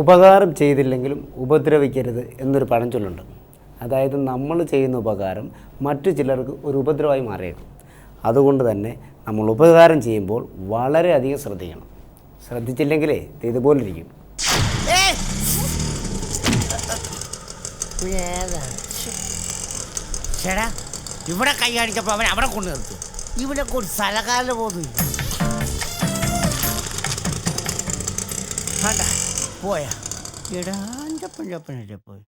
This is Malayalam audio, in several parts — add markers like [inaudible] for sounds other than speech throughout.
ഉപകാരം ചെയ്തില്ലെങ്കിലും ഉപദ്രവിക്കരുത് എന്നൊരു പഴഞ്ചൊല്ലുണ്ട് അതായത് നമ്മൾ ചെയ്യുന്ന ഉപകാരം മറ്റു ചിലർക്ക് ഒരു ഉപദ്രവമായി മാറിയേക്കും. അതുകൊണ്ട് തന്നെ നമ്മൾ ഉപകാരം ചെയ്യുമ്പോൾ വളരെയധികം ശ്രദ്ധിക്കണം. ശ്രദ്ധിച്ചില്ലെങ്കിലേ ഇതുപോലെ ഇതുപോലിരിക്കും. ഇവിടെ കൈ കാണിച്ചപ്പോൾ അവൻ അവിടെ കൊണ്ടു നിർത്തും ഇവിടെ കൊണ്ട് സ്ഥലകാലം പോകുന്നു പോയാ? എടാ അഞ്ചപ്പഞ്ചപ്പനല്ലേ പോയി?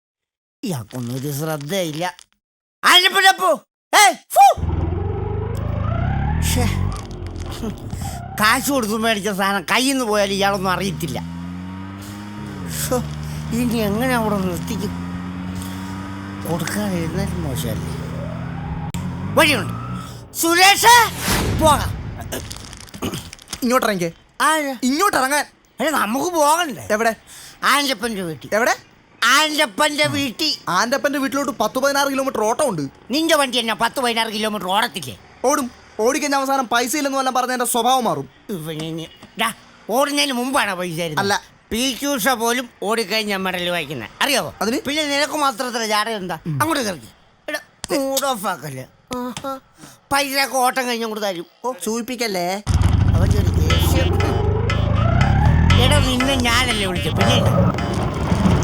ഇയാൾക്കൊന്നും ഒരു ശ്രദ്ധയില്ല. കാശ് കൊടുത്ത് മേടിച്ച സാധനം കയ്യിൽ നിന്ന് പോയാൽ ഇയാളൊന്നും അറിയത്തില്ല. ഇനി എങ്ങനെ അവിടെ നിർത്തിക്കും കൊടുക്കാതിരുന്നാലും മോശമല്ലേ? വഴിയുണ്ട്. സുരേഷ് പോകാം. ഇങ്ങോട്ടിറങ്ങിക്കേ. ആ ഇങ്ങോട്ടിറങ്ങാൻ. എടാ നമുക്ക് പോകണ്ടേ? എവിടെ? ആന്റപ്പന്റെ വീട്ടിൽ. എവിടെ? ആന്റപ്പന്റെ വീട്ടിൽ. ആന്റപ്പന്റെ വീട്ടിലോട്ട് പത്ത് പതിനാറ് കിലോമീറ്റർ ഓട്ടം ഉണ്ട് നിന്റെ വണ്ടി തന്നെ പത്ത് പതിനാറ് കിലോമീറ്റർ ഓടത്തില്ലേ? ഓടും. ഓടിക്കഴിഞ്ഞ അവസാനം പൈസ ഇല്ലെന്ന് വല്ലതും പറഞ്ഞ എന്റെ സ്വഭാവം മാറും. ഇവന് ഡാ ഓടുന്നതിന് മുമ്പാണ് പൈസ തരുന്നത്. അല്ല. പി ക്യൂഷ പോലും ഓടിക്കഴിഞ്ഞ മെഡൽ വായിക്കുന്നത് അറിയാവോ? അതിന്? പിന്നെ നിനക്ക് മാത്രത്ര ജാട എന്താ? അങ്ങോട്ട് കറക്കി എടാ മൂഡ് ഓഫ് ആക്കല്ലേ. പൈസ ഒക്കെ ഓട്ടം കഴിഞ്ഞ് അങ്ങോട്ട് തരും. ഓ സൂചിപ്പിക്കല്ലേ? അവൻ ദേഷ്യം എടാ നിന്നെ ഞാനല്ലേ വിളിച്ചു. പിന്നെ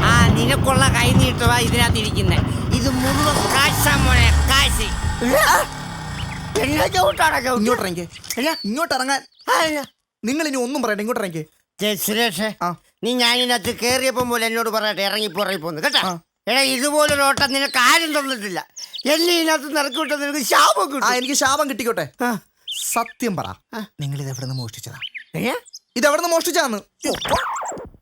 ആ നിനക്കുള്ള കൈ നീട്ടതാ ഇതിനകത്ത് ഇരിക്കുന്നത് ഇത് മുഴുവൻ കാശാ മോനെ കാശ്? ഇങ്ങോട്ടിറങ്ങാൻ. നിങ്ങൾ ഇനി ഒന്നും പറയണ്ട ഇങ്ങോട്ടിറങ്ങി. സുരേഷ്. നീ ഞാനിതിനകത്ത് കേറിയപ്പം പോലെ എന്നോട് പറയട്ടെ ഇറങ്ങിപ്പോ ഇറങ്ങിപ്പോന്ന് കേട്ടാ? കേട്ടോ എടാ ഇതുപോലൊരു ഓട്ടം നിനക്ക് ആരും തന്നിട്ടില്ല. എന്നെ ഇതിനകത്ത് നിറക്കി വിട്ട നിനക്ക് ശാപം കിട്ടും. എനിക്ക് ശാപം കിട്ടിക്കോട്ടെ. സത്യം പറ. നിങ്ങൾ ഇത് എവിടെ നിന്ന് മോഷ്ടിച്ചതാ? ഏ? ഇത് അവിടെ നിന്ന് മോഷ്ടിച്ചാന്ന്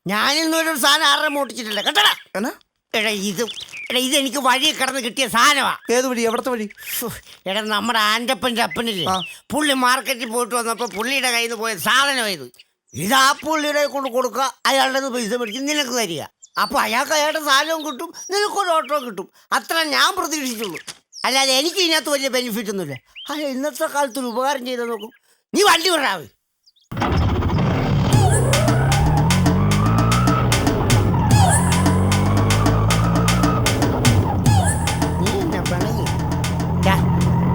ഞാനിന്നൊരു സാധനം ആരെ മോഷ്ടിച്ചിട്ടില്ല. കേട്ടടാ. എന്നാ? എടാ ഇത് എടാ ഇത് എനിക്ക് വഴി കിടന്ന് കിട്ടിയ സാധനമാ. ഏത് വഴി? എവിടത്തെ വഴി? ഫു, എടാ നമ്മുടെ ആന്റപ്പന്റെ അപ്പനില്ലേ? ആ. പുള്ളി മാർക്കറ്റിൽ പോയിട്ട് വന്നപ്പോൾ പുള്ളിയുടെ കയ്യിൽ നിന്ന് പോയ സാധനം ഇത്. ഇത് ആ പുള്ളിയുടെ കൊണ്ട് കൊടുക്കുക. അയാളുടെ നിന്ന് പൈസ മേടിച്ച് നിനക്ക് തരിക. അപ്പോൾ അയാൾക്ക് അയാളുടെ സാധനവും കിട്ടും നിനക്കൊരു ഓട്ടോ കിട്ടും. അത്ര ഞാൻ പ്രതീക്ഷിച്ചുള്ളൂ. അല്ലാതെ എനിക്ക് ഇതിനകത്ത് വലിയ ബെനിഫിറ്റ് ഒന്നുമില്ല. അല്ല ഇന്നത്തെ കാലത്ത് ഒരു ഉപകാരം ചെയ്ത് നോക്കും. നീ വണ്ടി വിടാവ്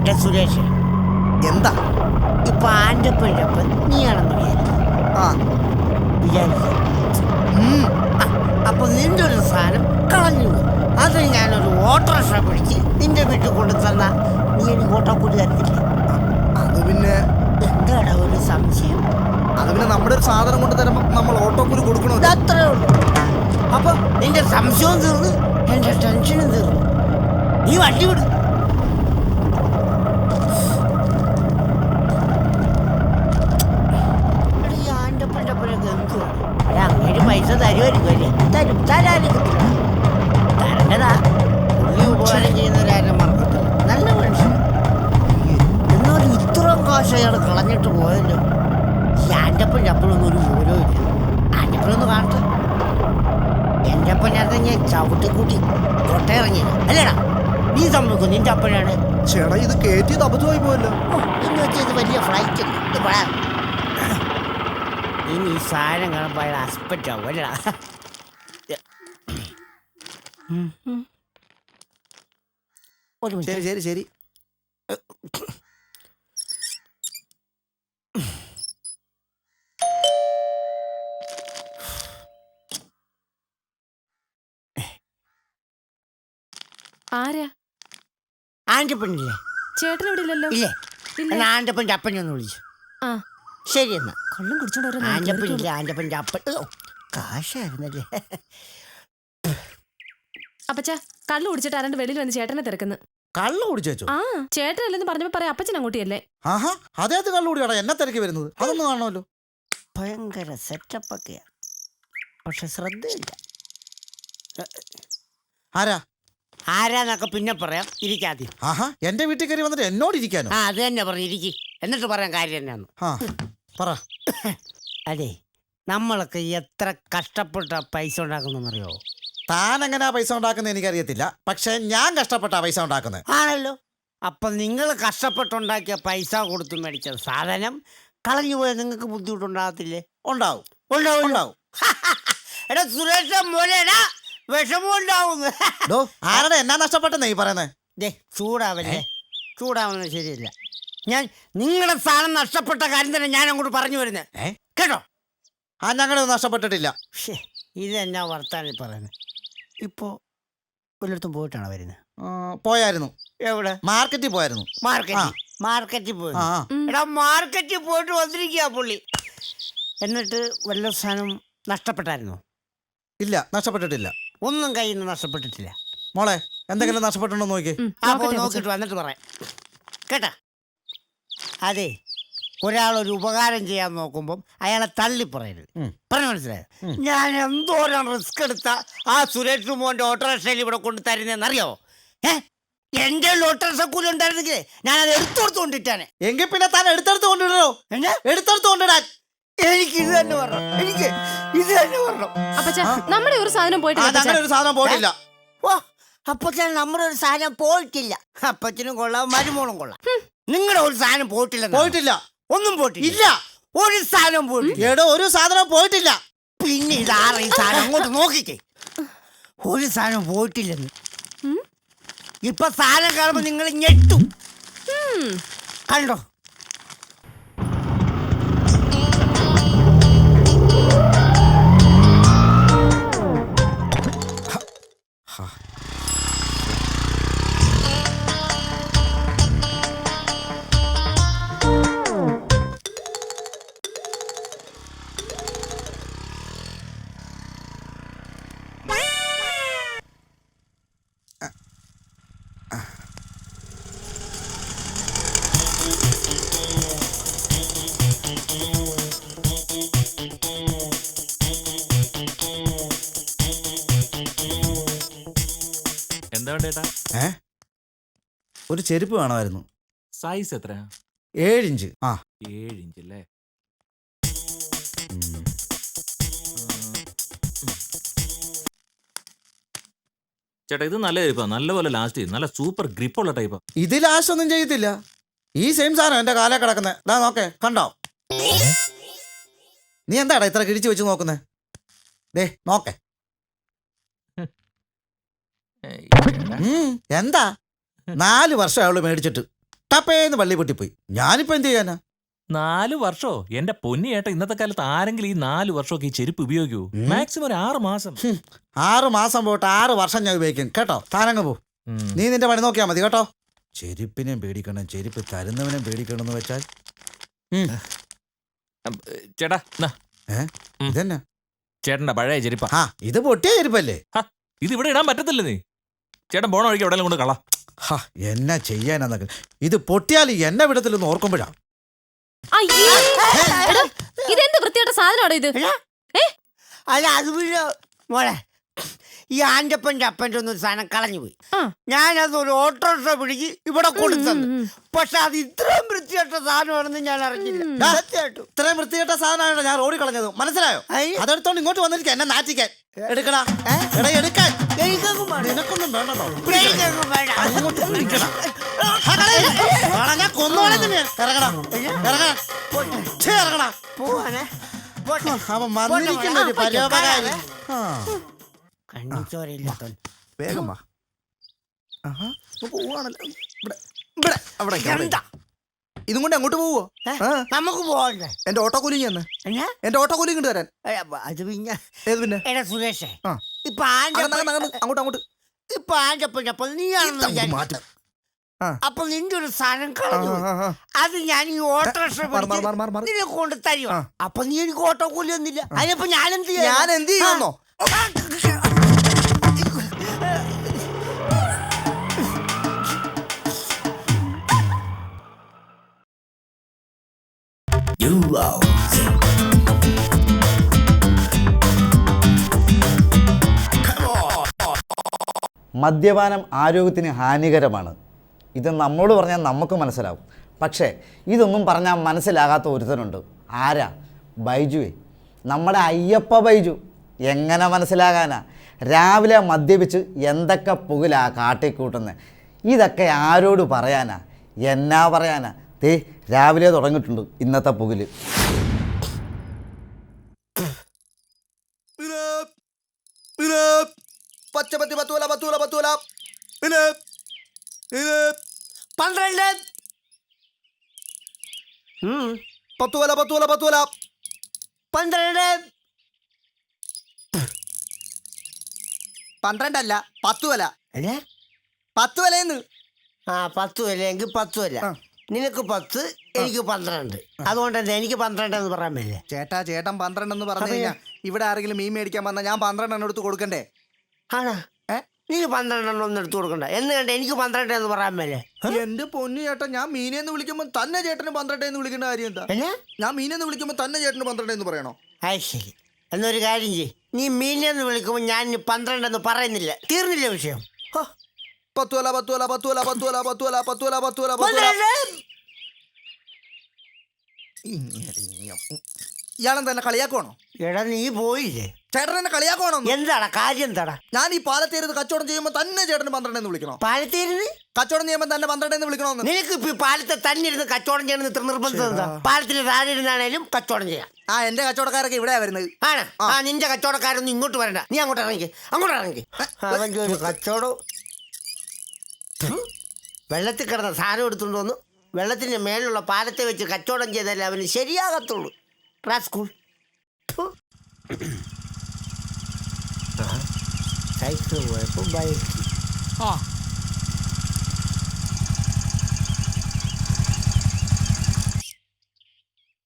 ഡാ സുരേഷ്. എന്താ? ഇപ്പൊ ആന്റപ്പന്റെ അപ്പം നീയാണെന്ന് വിചാരിക്കും ആ. വിചാരിക്കും ഉം. അപ്പൊ നിന്റെ ഒരു സാധനം കളഞ്ഞു. അത് ഞാനൊരു ഓട്ടോറിക്ഷ പിടിച്ച് നിന്റെ വീട്ടിൽ കൊണ്ടു തന്ന നീ എനിക്ക് ഓട്ടോ കൂടി തരത്തില്ല? അത് പിന്നെ എന്താടാ ഒരു സംശയം? അത് പിന്നെ നമ്മുടെ ഒരു സാധനം കൊണ്ട് തരുമ്പോൾ നമ്മൾ ഓട്ടോക്കൂലി കൊടുക്കണോ അത്രേ ഉള്ളൂ. അപ്പൊ? നിന്റെ സംശയവും തീർന്നു എന്റെ ടെൻഷനും തീർന്നു. നീ വണ്ടി വിടും. കളഞ്ഞിട്ട് പോയല്ലോ. ഈ ആന്റപ്പൻ ചപ്പലൊന്നും ഒരു വിവരവും ഇല്ല. ആന്റപ്പനൊന്ന് കാണട്ടെ. എന്റെ അപ്പനകത്ത് ഞാൻ ചവിട്ടിക്കൂട്ടി കൊട്ടയിറങ്ങി. അല്ലേടാ നീ സമ്മതിക്കും? നിന്റെ അപ്പനാണ്. ചേട്ടാ ഇത് കയറ്റിയത് അബദ്ധമായി പോയല്ലോ. എന്ന് വെച്ചാൽ ഇത് വലിയ ഫ്ലൈറ്റ് അല്ലേ? ഇത് പോടാ. ഇനി ഈ സാധനം കാണുമ്പോൾ അയാൾ ഹസ്ബൻഡ് ആവും. അല്ലടാ. ശരി ശരി ശരി. ആരാ? ചേട്ടൻ ഇവിടെ ഇല്ലല്ലോ ഇല്ലേ? അപ്പനെ ഒന്ന് വിളിച്ചു. ആ. ശരി എന്നാ. കള്ളം കുടിച്ചോണ്ട് ഓരോ അപ്പൻ. ഓ, കാശായിരുന്നല്ലേ? അപ്പച്ച കള്ളു കുടിച്ചിട്ട് ആരാണ്ട് വെളിയിൽ വന്ന് ചേട്ടനെ തിരക്കുന്നു. കള്ളു കുടിച്ചു വെച്ചു? ആ ചേട്ടനല്ലെന്ന് പറഞ്ഞപ്പോ പറയാം അപ്പച്ചൻ അങ്ങോട്ടിയല്ലേ. ആഹാ അദ്ദേഹത്തെ കള്ളു കുടിയാടാ എന്നെ തിരക്കി വരുന്നത്. അതൊന്നും കാണുമല്ലോ ഭയങ്കര സെറ്റപ്പൊക്കെയാ. പക്ഷെ ശ്രദ്ധയില്ല. ആരാ? ആരാന്നൊക്കെ പിന്നെ പറയാം. ഇരിക്കാതി ആഹാ എന്റെ വീട്ടിൽ കയറി വന്നിട്ട് എന്നോട് ഇരിക്കാനോ? ആ അത് തന്നെ പറഞ്ഞു ഇരിക്കി. എന്നിട്ട് പറയാൻ കാര്യം തന്നെയാണ് ആ പറ. അതെ നമ്മളൊക്കെ എത്ര കഷ്ടപ്പെട്ട പൈസ ഉണ്ടാക്കുന്നറിയോ താൻ എങ്ങനെയാ പൈസ ഉണ്ടാക്കുന്നത് എനിക്കറിയത്തില്ല. പക്ഷെ ഞാൻ കഷ്ടപ്പെട്ട പൈസ ഉണ്ടാക്കുന്നത് ആണല്ലോ. അപ്പൊ നിങ്ങൾ കഷ്ടപ്പെട്ടുണ്ടാക്കിയ പൈസ കൊടുത്ത് മേടിച്ച സാധനം കളഞ്ഞു പോയാൽ നിങ്ങൾക്ക് ബുദ്ധിമുട്ടുണ്ടാകത്തില്ലേ? ഉണ്ടാവും. ഉണ്ടാവും. ഉണ്ടാവും. [laughs] എടാ സുരേഷ മോനെടാ വിഷമം ഉണ്ടാവുന്നു ഡോ [laughs] ആരുടെ? എന്നാ നഷ്ടപ്പെട്ടെന്നേ ഈ പറയുന്നത് ദേ ചൂടാവല്ലേ? ചൂടാവുന്നത് ശരിയല്ല. ഞാൻ നിങ്ങളുടെ സ്ഥാനം നഷ്ടപ്പെട്ട കാര്യം തന്നെ ഞാൻ അങ്ങോട്ട് പറഞ്ഞു വരുന്നത് ഏ? കേട്ടോ? ആ ഞങ്ങളുടെ നഷ്ടപ്പെട്ടിട്ടില്ല. ശ്ശേ, ഇതെന്നാ വർത്താനം പറയുന്നത് ഇപ്പോ ഒരിടത്തും പോയിട്ടാണോ വരുന്നത് ആ, പോയായിരുന്നു. എവിടെ? മാർക്കറ്റിൽ പോയായിരുന്നു. മാർക്കറ്റ് മാർക്കറ്റിൽ പോയി. ആ ആ. എടാ മാർക്കറ്റിൽ പോയിട്ട് വന്നിരിക്കുക പുള്ളി. എന്നിട്ട് വല്ല സാധനം നഷ്ടപ്പെട്ടായിരുന്നു? ഇല്ല നഷ്ടപ്പെട്ടിട്ടില്ല. ഒന്നും കയ്യിൽ നിന്ന് നഷ്ടപ്പെട്ടിട്ടില്ല. മോളെ എന്തെങ്കിലും നഷ്ടപ്പെട്ടുണ്ടോ നോക്കി. ആ പോയി നോക്കിയിട്ട് വന്നിട്ട് പറയാം. കേട്ടാ? അതെ ഒരാളൊരു ഉപകാരം ചെയ്യാൻ നോക്കുമ്പം അയാളെ തള്ളി പറയരുത്. പറഞ്ഞു മനസ്സിലായത് ഞാൻ എന്തോരം റിസ്ക് എടുത്ത ആ സുരേഷ് മോന്റെ ഓട്ടോറിക്ഷയിൽ ഇവിടെ കൊണ്ട് തരുന്നതെന്നറിയോ ഏ? എന്റെ ഓട്ടോറിക്ഷ കൂലി ഉണ്ടായിരുന്നെങ്കിൽ ഞാൻ അത് എടുത്തു കൊടുത്തുകൊണ്ടിട്ടാണ് എങ്കിൽ പിന്നെ താൻ എടുത്തെടുത്ത് കൊണ്ടിടണോ? എടുത്തെടുത്ത് കൊണ്ടിടാൻ. എനിക്ക് ഇത് തന്നെ പറഞ്ഞു എനിക്ക് ഇത് തന്നെ പറഞ്ഞു അപ്പച്ചാ നമ്മുടെ ഒരു സാധനം പോയിട്ട് പോയിട്ടില്ല അപ്പച്ചാ. ഒരു സാധനം പോയിട്ടില്ല. ഓ അപ്പച്ചൻ നമ്മുടെ ഒരു സാധനം പോയിട്ടില്ല. അപ്പച്ചനും കൊള്ളാം മരുമോളും കൊള്ളാം. നിങ്ങളുടെ ഒരു സാധനം പോയിട്ടില്ല പോയിട്ടില്ല. ഒന്നും പോയിട്ടില്ല. ഇല്ല. ഒരു സാധനം പോയിട്ടില്ല. എടോ ഒരു സാധനം പോയിട്ടില്ല. പിന്നെ ഇതാറ് ഈ സാധനം അങ്ങോട്ട് നോക്കിക്കേ? ഒരു സാധനം പോയിട്ടില്ലെന്ന്. ഇപ്പൊ സാധനം കാണുമ്പോ നിങ്ങൾ ഞെട്ടും. കണ്ടോ? ഒരു ചെരുപ്പ് വേണമായിരുന്നു. സൈസ് എത്രയാ? ഇഞ്ച് ആ. ഏഴ് ഇഞ്ച് അല്ലേ ചേട്ടാ ഇത് നല്ല ചെരുപ്പാ. നല്ലപോലെ ലാസ്റ്റ് ചെയ്യും. നല്ല സൂപ്പർ ഗ്രിപ്പ് ഉള്ള ടൈപ്പാ ഇത് ലാസ്റ്റ് ഒന്നും ചെയ്യത്തില്ല. ഈ സെയിം സാധനം എന്റെ കാലേ കിടക്കുന്നത് ഇതാ നോക്കേ കണ്ടോ? നീ എന്താടാ ഇത്ര കിഴിച്ചു വെച്ച് നോക്കുന്നേ? ദേ നോക്കേ. എന്താ? നാല് വർഷം അയാൾ മേടിച്ചിട്ട് ടപ്പേന്ന് പള്ളി പൊട്ടിപ്പോയി. ഞാനിപ്പോ എന്ത് ചെയ്യാനാ? നാല് വർഷോ? എന്റെ പൊന്നിയേട്ട ഇന്നത്തെ കാലത്ത് ആരെങ്കിലും ഈ നാല് വർഷമൊക്കെ ഈ ചെരുപ്പ് ഉപയോഗിക്കൂ? മാക്സിമം ഒരു ആറ് മാസം. ആറ് മാസം പോയിട്ട് ആറ് വർഷം ഞാൻ ഉപയോഗിക്കും. കേട്ടോ? താനങ്ങ് പോ. നീ നിന്റെ പണി നോക്കിയാ മതി കേട്ടോ? ചെരുപ്പിനെയും പേടിക്കണം ചെരുപ്പ് തരുന്നവനെയും പേടിക്കണം എന്ന് വെച്ചാൽ ചേട്ടാ നാ, ഇതന്നെ? ചേട്ടന്റെ പഴയ ചെരുപ്പ. ആ ഇത് പൊട്ടിയ ചെരുപ്പല്ലേ? ഇത് ഇവിടെ ഇടാൻ പറ്റത്തില്ല നീ. ചേട്ടൻ പോണ വഴിക്ക് എവിടെയെങ്കിലും കൊണ്ട് കളാ. ഹാ എന്നാ ചെയ്യാനെന്നൊക്കെ ഇത് പൊട്ടിയാൽ എന്നെ വിടത്തില്ലെന്ന് ഓർക്കുമ്പോഴാ. അയ്യേ. എടാ, ഇതെന്ത് വൃത്തിയായിട്ട സാധനമാണോ ഇത്? അല്ല അത് പിന്നെ മോളെ. ഈ ആന്റപ്പന്റെ അപ്പന്റെ ഒന്നും സാധനം കളഞ്ഞു പോയി ആ. ഞാനത് ഒരു ഓട്ടോറിക്ഷ പിടിച്ച് ഇവിടെ കൊടുത്തത്. പക്ഷെ അത് ഇത്രയും വൃത്തിയായിട്ട സാധനമാണെന്ന് ഞാൻ അറിഞ്ഞില്ല. സത്യമായിട്ടും ഇത്രയും വൃത്തികെട്ട സാധനമാണല്ലോ ഞാൻ റോഡിൽ കളഞ്ഞത്. മനസ്സിലായോ. അതെടുത്തോണ്ട് ഇങ്ങോട്ട് വന്നിരിക്കാം എന്നെ നാറ്റിക്കാൻ. എടുക്കടാ. എടാ എടുക്കാൻ. നിനക്കൊന്നും വേണ്ടോ. അങ്ങോട്ട് ഞാൻ കൊന്നോളെ ഇറങ്ങടാ. ഇറങ്ങടാ. പോവാനെ. അവൻ വന്നിരിക്കുന്ന ഒരു പരോപകാരി. വേഗം വാ. ആഹാ, പോവാണല്ലോ. ഇവിടെ, ഇവിടെ, അവിടെ. എന്താ? ഇതും കൊണ്ട് അങ്ങോട്ട് പോവോ? നമുക്ക് പോകണ്ടേ എന്റെ ഓട്ടോ കൂലിങ് എന്ന്? എന്റെ ഓട്ടോ കൂലിങ് കൊണ്ട് തരാൻ. അത് പിന്നെ ഏത് പിന്നെ? എടാ സുരേഷേ. ഇപ്പൊ അങ്ങോട്ട് അങ്ങോട്ട്. ഇപ്പൊ. അപ്പൊ നിന്റെ ഒരു സാധനം കളഞ്ഞു. അത് ഞാൻ ഈ ഓട്ടോറിക്ഷ. നിന്നെ കൊണ്ട് തരുവാ. അപ്പൊ നീ എനിക്ക് ഓട്ടോ കൂലി ഒന്നില്ല അതിനപ്പോ ഞാൻ എന്ത് ഞാൻ എന്ത് ചെയ്യുന്നോ മദ്യപാനം ആരോഗ്യത്തിന് ഹാനികരമാണ്. ഇത് നമ്മോട് പറഞ്ഞാൽ നമുക്ക് മനസ്സിലാവും. പക്ഷേ ഇതൊന്നും പറഞ്ഞാൽ മനസ്സിലാകാത്ത ഒരുത്തനുണ്ട് ആരാ? ബൈജുവേ. നമ്മുടെ അയ്യപ്പ ബൈജു. എങ്ങനെ മനസ്സിലാകാനാ? രാവിലെ മദ്യപിച്ച് എന്തൊക്കെ പുകിലാ കാട്ടിക്കൂട്ടുന്നത് ഇതൊക്കെ ആരോട് പറയാനാ? എന്നാ പറയാനാ? ദേ രാവിലെ തുടങ്ങിയിട്ടുണ്ട് ഇന്നത്തെ പുകിൽ പച്ചപ്പത്തി പത്തൂല പത്തൂല പത്തൂല. പന്ത്രണ്ട്. പത്തൂല പത്തൂല പത്തൂല. പന്ത്രണ്ട്. പന്ത്രണ്ടല്ല പത്തുവല. പത്തുവലേന്ന്. ആ പത്തുവല എങ്കിൽ പത്തുവല. നിനക്ക് പത്ത് എനിക്ക് പന്ത്രണ്ട്. അതുകൊണ്ട് തന്നെ എനിക്ക് പന്ത്രണ്ട് എന്ന് പറയാൻ പറ്റില്ല ചേട്ടാ ചേട്ടൻ പന്ത്രണ്ട് എന്ന് പറഞ്ഞു കഴിഞ്ഞാൽ ഇവിടെ ആരെങ്കിലും മീൻ മേടിക്കാൻ വന്നാൽ ഞാൻ പന്ത്രണ്ടെണ്ണം എടുത്ത് കൊടുക്കണ്ടേ? ആണോ? ഏ? നീ പന്ത്രണ്ടെണ്ണം ഒന്നും എടുത്തു കൊടുക്കണ്ട. എന്ന് കണ്ട എനിക്ക് പന്ത്രണ്ട് എന്ന് പറയാൻ പറ്റില്ല എന്റെ പൊന്നു ചേട്ടാ ഞാൻ മീനെന്ന് വിളിക്കുമ്പോൾ തന്നെ ചേട്ടന് പന്ത്രണ്ട് എന്ന് വിളിക്കേണ്ട കാര്യം എന്താ? എന്നാ? ഞാൻ മീനെന്ന് വിളിക്കുമ്പോൾ തന്നെ ചേട്ടന് പന്ത്രണ്ട് എന്ന് പറയണോ? അത് ശരി. എന്നൊരു കാര്യം ചെയ്യ്. നീ മീനെന്ന് വിളിക്കുമ്പോൾ ഞാൻ ഇനി പന്ത്രണ്ടെന്ന് പറയുന്നില്ല. തീർന്നില്ല വിഷയം? ഹോ, Patuela, patuela, patuela, patuela, patuela, patuela, patuela, patuela. ഇയാളെന്താ എന്നെ കളിയാക്കണോ എടാ നീ പോയില്ലേ? ചേട്ടൻ എന്നെ കളിയാക്കണോ എന്താടാ കാര്യം എന്താടാ? ഞാൻ ഈ പാലത്തേരുത് കച്ചവടം ചെയ്യുമ്പോൾ തന്നെ ചേട്ടന് പന്ത്രണ്ടെന്ന് വിളിക്കണോ? പാലത്തേരുത് കച്ചവടം ചെയ്യുമ്പോൾ തന്നെ പന്ത്രണ്ടെന്ന് വിളിക്കണോന്ന് നിനക്ക് ഇപ്പൊ പാലത്തെ തന്നെ ഇരുന്ന് കച്ചവടം ചെയ്യണമെന്ന് ഇത്ര നിർബന്ധം എന്താ? പാലത്തിന് താഴെ ഇരുന്നാണേലും കച്ചവടം ചെയ്യാം. ആ എന്റെ കച്ചവടക്കാരൊക്കെ ഇവിടെ വരുന്നത്. ആണ്. ആ. നിന്റെ കച്ചവടക്കാരൊന്നും ഇങ്ങോട്ട് വരണ്ട. നീ അങ്ങോട്ട് ഇറങ്ങി. അങ്ങോട്ട് ഇറങ്ങി. കച്ചവടം വെള്ളത്തിൽ കിടന്ന സാധനം എടുത്തുകൊണ്ട് വന്നു. വെള്ളത്തിന്റെ മേലുള്ള പാലത്തെ വെച്ച് കച്ചവടം ചെയ്താലേ അവന് ശരിയാകത്തുള്ളൂ. റാസ്കൂൾ സൈക്കിൾ പോയപ്പോ ബൈക്ക് ആ.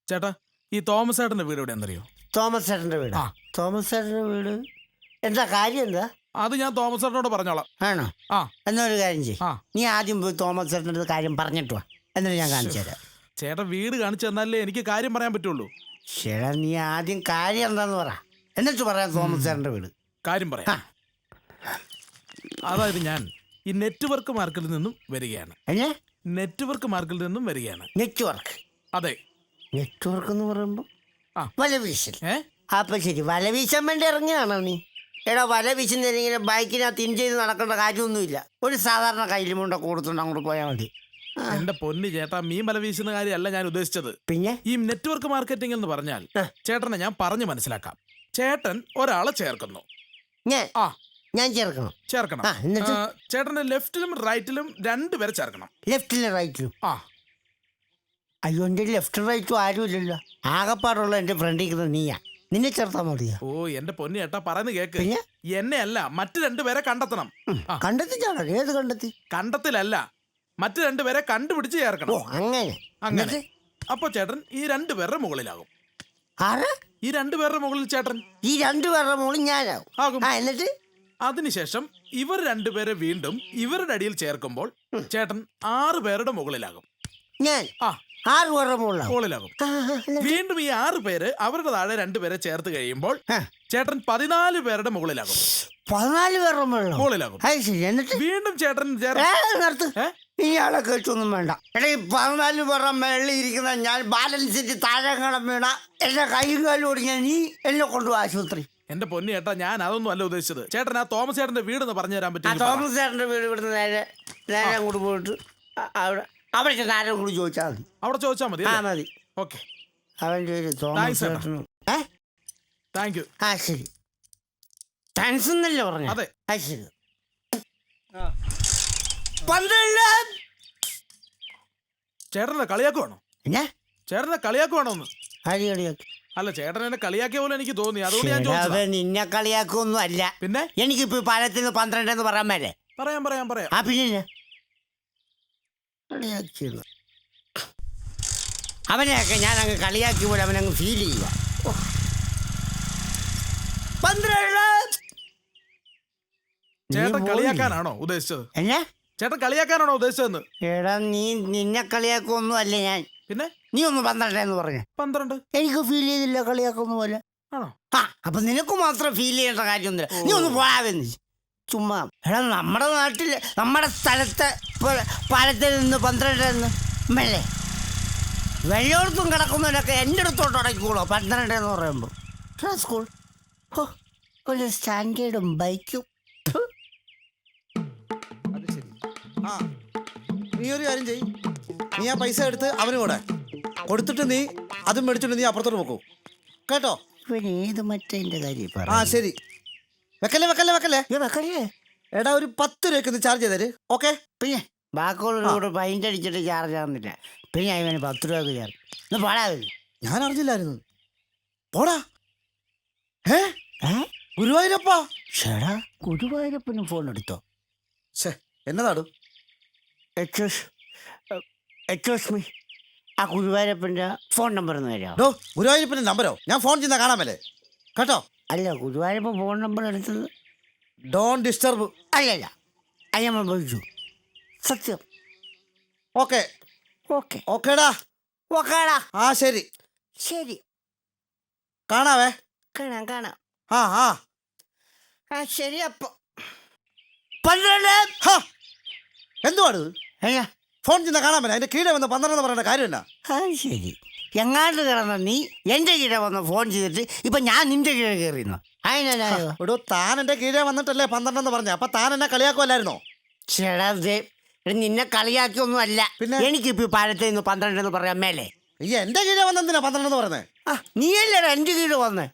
ചേട്ടാ ഈ തോമസ് ചേട്ടന്റെ വീട് എവിടെയാണെന്നറിയോ? തോമസ് ചേട്ടന്റെ വീട്. തോമസ് ചേട്ടന്റെ വീട്? എന്താ കാര്യം എന്താ? അത് ഞാൻ തോമസ് ചേട്ടനോട് പറഞ്ഞോളാം. ആണോ? ആ. എന്നൊരു കാര്യം ചെയ്യ്. ആ. നീ ആദ്യം പോയി തോമസ് ചേട്ടന്റെ കാര്യം പറഞ്ഞിട്ട് വാ. എന്നിട്ട് ഞാൻ കാണിച്ചു തരാം. ചേട്ടൻ വീട് കാണിച്ചു തന്നാലേ എനിക്ക് കാര്യം പറയാൻ പറ്റുള്ളൂ. ചേട്ടാ നീ ആദ്യം കാര്യം എന്താന്ന് പറ. എന്നിട്ട് പറയാം തോമസ് ചേട്ടന്റെ വീട്. കാര്യം. പറയാം. അതായത് ഞാൻ ഈ നെറ്റ്വർക്ക് മാർക്കിൽ നിന്നും വരികയാണ്. എന്നെ നെറ്റ്വർക്ക് മാർക്കിൽ നിന്നും വരികയാണ്. നെറ്റ്വർക്ക്. അതെ. നെറ്റ്വർക്ക് എന്ന് പറയുമ്പോൾ ആ. വലവീശൽ ഏ? അപ്പൊ ശരി വലവീശാൻ വേണ്ടി ഇറങ്ങിയാണോ നീ? എടാ വല വീശുന്നതിങ്ങനെ ബൈക്കിനകത്ത് ഇൻ ചെയ്ത് നടക്കേണ്ട കാര്യമൊന്നുമില്ല. ഒരു സാധാരണ കയ്യിലുമുണ്ട കൊടുത്തുണ്ട് അങ്ങോട്ട് പോയാൽ മതി. എന്റെ പൊന്നു ചേട്ടാ മീൻ വല വീശുന്ന കാര്യമല്ല ഞാൻ ഉദ്ദേശിച്ചത്. പിന്നെ? ഈ നെറ്റ്വർക്ക് മാർക്കറ്റിംഗ് എന്ന് പറഞ്ഞാൽ ചേട്ടനെ ഞാൻ പറഞ്ഞു മനസ്സിലാക്കാം. ചേട്ടൻ ഒരാളെ ചേർക്കുന്നു. ആ. ഞാൻ ചേർക്കണം. ചേർക്കണം. ചേട്ടന്റെ ലെഫ്റ്റിലും റൈറ്റിലും രണ്ടുപേരെ ചേർക്കണം. ലെഫ്റ്റിലും റൈറ്റിലും? ആ. അയ്യോ എന്റെ ലെഫ്റ്റും റൈറ്റും ആരുമില്ലല്ലോ. ആകെപ്പാടുള്ള എന്റെ ഫ്രണ്ടിൽ നീയാ. നിന്നെ ചേർത്താൻ മതിയാ ഓ എന്റെ പൊന്നി ചേട്ടാ പറയുന്നത് കേക്ക്. പിന്നെ? എന്നെ അല്ല മറ്റു രണ്ടുപേരെ കണ്ടെത്തണം. ആ, കണ്ടെത്തിച്ചാണോ? ഏത് കണ്ടെത്തി? കണ്ടെത്തിലല്ല മറ്റു രണ്ടുപേരെ കണ്ടുപിടിച്ച് ഓ ചേർക്കണം അങ്ങനെ. അങ്ങനെ. എന്നിട്ട്? അപ്പൊ ചേട്ടൻ ഈ രണ്ടുപേരുടെ മുകളിലാകും. ഈ രണ്ടുപേരുടെ മുകളിൽ ചേട്ടൻ? ഈ രണ്ടുപേരുടെ മുകളിൽ ഞാനാവും. ആകും. ആ എന്നിട്ട്? അതിനുശേഷം ഇവർ രണ്ടുപേരെ വീണ്ടും ഇവരുടെ അടിയിൽ ചേർക്കുമ്പോൾ ചേട്ടൻ ആറ് പേരുടെ മുകളിലാകും. ഞാൻ? ആ. ആറ് പേരുടെ മുകളിലാവും. മുകളിലാകും? വീണ്ടും ഈ ആറ് പേര് അവരുടെ താഴെ രണ്ടുപേരെ ചേർത്ത് കഴിയുമ്പോൾ ചേട്ടൻ പതിനാല് പേരുടെ മുകളിലാകും. പതിനാല് പേരുടെ മുകളിലാവും. മുകളിലാകും. അത് ശരി. എന്നിട്ട്? വീണ്ടും ചേട്ടൻ ഏ, നിർത്ത്? ഇയാളെ കേട്ടൊന്നും വേണ്ട. എടാ ഈ പതിനാല് പേരുടെ മേളിൽ ഇരിക്കുന്ന ഞാൻ ബാലൻസിന്റെ താഴെങ്ങണം വീണ എന്റെ കൈയും കാലും ഓടിക്കാൻ നീ എന്നെ കൊണ്ടു ആശുപത്രി. എന്റെ പൊന്നു ചേട്ടാ ഞാൻ അതൊന്നും അല്ല ഉദ്ദേശിച്ചത്. ചേട്ടൻ ആ തോമസ് ചേട്ടന്റെ വീട് പറഞ്ഞു തരാൻ ആ പറ്റും തോമസ് ചേട്ടന്റെ വീട് ഇവിടുന്ന് നേരെ നേരെ അങ്ങോട്ട് പോയിട്ട് അ- അവിടെ. അവിടെ ചെന്ന് ആരും കൂടി ചോദിച്ചാൽ മതി? അവിടെ ചോദിച്ചാൽ മതി ആ മതി. ഓക്കെ. അവന്റെ Thanks, തോമസ് ചേട്ടാ. ഏ? താങ്ക് യു ആ ശരി. താങ്ക്സ് എന്നല്ലേ പറഞ്ഞു? അതെ. ആ ശരി. പന്ത്രണ്ട് ചേട്ടനെ കളിയാക്കുവാണോ? പിന്നെ ചേട്ടനെ കളിയാക്കുവാണോ ഒന്ന് അടി കളിയാക്കി? അല്ല ചേട്ടൻ എന്നെ കളിയാക്കിയ പോലെ എനിക്ക് തോന്നി. അതുകൊണ്ട് ഞാൻ ചോദിച്ചതാ. അവൻ നിന്നെ കളിയാക്കൊന്നും അല്ല പിന്നെ? എനിക്കിപ്പോ പാലത്തിൽ നിന്ന് പന്ത്രണ്ട് എന്ന് പറയാൻ മേലെ. പറയാം പറയാം പറയാം. ആ പിന്നെ കളിയാക്കിയെന്ന് അവനെയൊക്കെ ഞാൻ അങ്ങ് കളിയാക്കി പോലെ അവനങ്ങ് ഫീൽ ചെയ്യുക. ചേട്ടൻ കളിയാക്കാനാണോ ഉദ്ദേശിച്ചത്? എന്നാ? ചേട്ടൻ കളിയാക്കാനാണോ ഉദ്ദേശിച്ചതെന്ന്? എടാ നീ നിന്നെ കളിയാക്കൊന്നും അല്ല ഞാൻ. പിന്നെ? നീ ഒന്ന് പന്ത്രണ്ട് എന്ന് പറഞ്ഞു. പന്ത്രണ്ട്. എനിക്ക് ഫീൽ ചെയ്തില്ല കളിയാക്കൊന്നും പോലെ ആണോ? ആ അപ്പൊ നിനക്ക് മാത്രം ഫീൽ ചെയ്യേണ്ട കാര്യമൊന്നുമില്ല. നീ ഒന്ന് പോയാവെന്ന് ചുമ്മാ. എടാ നമ്മുടെ നാട്ടിൽ നമ്മുടെ സ്ഥലത്ത് പാലത്തിൽ നിന്ന് പന്ത്രണ്ട് എന്ന്. മെല്ലെ വെള്ളോടത്തും കിടക്കുന്നവരൊക്കെ എന്റെ അടുത്തോട്ട് അടയ്ക്കൂളോ പന്ത്രണ്ട് എന്ന് പറയുമ്പോൾ സ്കൂൾ ഓ ഒരു സ്റ്റാൻഡേർഡും ബൈക്കും. ആ നീ ഒരു കാര്യം ചെയ് നീ ആ പൈസ എടുത്ത് അവന് കൂടെ. കൊടുത്തിട്ട് നീ അതും മേടിച്ചിട്ട് നീ അപ്പുറത്തോട്ട് പോക്കൂ. കേട്ടോ? ഏത് മറ്റേ കാര്യം ആ ശരി. വെക്കല്ലേ വെക്കല്ലേ വെക്കല്ലേ? വെക്കല്ലേ എടാ ഒരു പത്ത് രൂപയ്ക്ക് ഒന്ന് ചാർജ് ചെയ്തേര്. ഓക്കെ പിന്നെ ബാക്കിയുള്ളവരോട് കൂടെ പൈന്റ് അടിച്ചിട്ട് ചാർജ് ആവുന്നില്ല. പിന്നെ അവന് പത്ത് രൂപ ചാർജ് ഒന്ന് പാടാ ഞാൻ അറിഞ്ഞില്ലായിരുന്നു. പോടാ. ഏ? ഏ? ഗുരുവായൂരപ്പാ. ചേടാ ഗുരുവായൂരപ്പന് ഫോൺ എടുത്തോ? ഷേ എന്നതാടും എക്സ്ക്യൂസ് എക്സ്ക്യൂസ് മീ ആ ഗുരുവായൂരപ്പന്റെ ഫോൺ നമ്പർ ഒന്ന് തരാമോ ഗുരുവായൂരപ്പന്റെ നമ്പരോ ഞാൻ ഫോൺ ചെയ്യുന്ന കാണാമല്ലേ കേട്ടോ? അല്ല ഗുരുവായൂർ ഫോൺ നമ്പർ എടുത്തത്? ഡോൺ ഡിസ്റ്റർബ് അല്ലല്ല അത് നമ്മൾ വിളിച്ചു. സത്യം. ഓക്കെ ഓക്കെ ഓക്കേടാ ഓക്കേടാ ആ ശരി. ശരി. കാണാവേ? കാണാം കാണാം. ആ ആ. ആ ശരി അപ്പൊ. പന്ത്രണ്ട്? ഹാ! എന്തുവാട് അയ്യാ. ഫോൺ കാണാൻ പറ്റില്ല. അതിന്റെ കീഴെ വന്ന് പന്ത്രണ്ട് പറയേണ്ട കാര്യമല്ല എന്നാ? ആ ശരി. എങ്ങാണ്ട് കിടന്ന നീ എന്റെ കീഴെ വന്ന് ഫോൺ ചെയ്തിട്ട് ഇപ്പൊ ഞാൻ നിന്റെ കീഴെ കയറിയിരുന്നു എടോ താൻ എന്റെ കീഴെ വന്നിട്ടല്ലേ പന്ത്രണ്ടെന്ന് പറഞ്ഞ. അപ്പൊ താൻ എന്നെ കളിയാക്കുമല്ലായിരുന്നോ ചേടാ നിന്നെ കളിയാക്കിയൊന്നും അല്ല പിന്നെ? എനിക്കിപ്പോ പഴത്തെ നിന്ന് പന്ത്രണ്ട് എന്ന് പറയാൻ മേലെ ഈ എന്റെ കീഴെ വന്നെന്തിനാ പന്ത്രണ്ടെന്ന് പറഞ്ഞേ? നീയല്ലേ എന്റെ കീഴ് വന്നേ.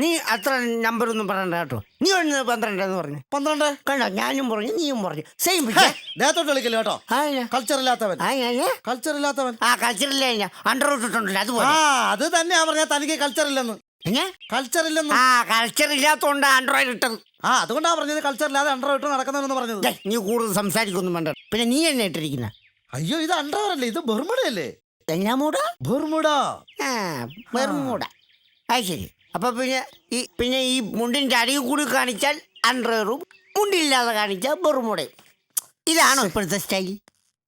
നീ അത്ര നമ്പർ ഒന്നും പറയണ്ട കേട്ടോ. നീ ഒന്ന് പന്ത്രണ്ട് എന്ന് പറഞ്ഞു. പന്ത്രണ്ട്? കണ്ടോ ഞാനും പറഞ്ഞു നീയും പറഞ്ഞു. സെയിം ദേഹത്തോട്ട് കളിക്കില്ല കേട്ടോ? കൾച്ചർ ഇല്ലാത്തവൻ. കൾച്ചർ ഇല്ലാത്തവൻ. ആ കൾച്ചർ ഇല്ല അണ്ടർ ഇട്ടിട്ടുണ്ടല്ലോ ആ അതുപോലെ അത് തന്നെയാ പറഞ്ഞ തനിക്ക് കൾച്ചർ ഇല്ലെന്ന്? കൾച്ചർ ഇല്ലെന്ന്. ആ കൾച്ചർ ഇല്ലാത്തോണ്ട് ആൻഡ്രോയിഡ് ഇട്ടത്. ആ അതുകൊണ്ടാ പറഞ്ഞത് കൾച്ചർ ഇല്ലാതെ അണ്ടർ ഇട്ട് നടക്കുന്നവരെന്ന് പറഞ്ഞത്. നീ കൂടുതൽ സംസാരിക്കൊന്നും വേണ്ട. പിന്നെ നീ എന്നെ ഇട്ടിരിക്കുന്ന? അയ്യോ ഇത് അണ്ടർ അല്ലേ? ഇത് ബെർമുടയല്ലേ എന്നാ മൂട? ബെർമുട ആ വെറും മൂട അത് ശരി. അപ്പൊ പിന്നെ ഈ പിന്നെ ഈ മുണ്ടിന്റെ അടിയിൽ കൂടി കാണിച്ചാൽ അണ്ടറും മുണ്ടില്ലാതെ കാണിച്ചാൽ ബെറുമുടയും ഇതാണോ ഇപ്പോഴത്തെ സ്റ്റൈൽ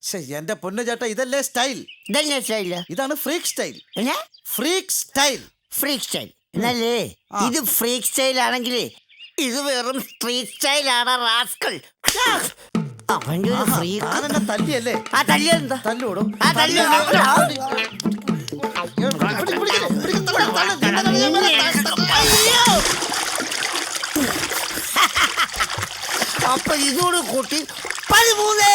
ശ്ശെ, എന്റെ പൊന്നു ചേട്ടാ ഇതല്ലേ സ്റ്റൈൽ ഇതല്ലേ സ്റ്റൈൽ ഇതാണ് ഫ്രീക് സ്റ്റൈൽ എന്നാ ഫ്രീക്ക് സ്റ്റൈൽ ഫ്രീക് സ്റ്റൈൽ എന്നല്ലേ ഇത് ഫ്രീക് സ്റ്റൈൽ ആണെങ്കിൽ ഇത് വെറും സ്ട്രീറ്റ് റാസ്കൾ ഒരു ഫ്രീക്ക് താൻ എന്നെ തല്ലിയല്ലേ ആ തല്ലിയ തല്ലുവിടും ആ തല്ലി അപ്പൊ ഇതോട് കൂട്ടി പതിമൂന്ന്.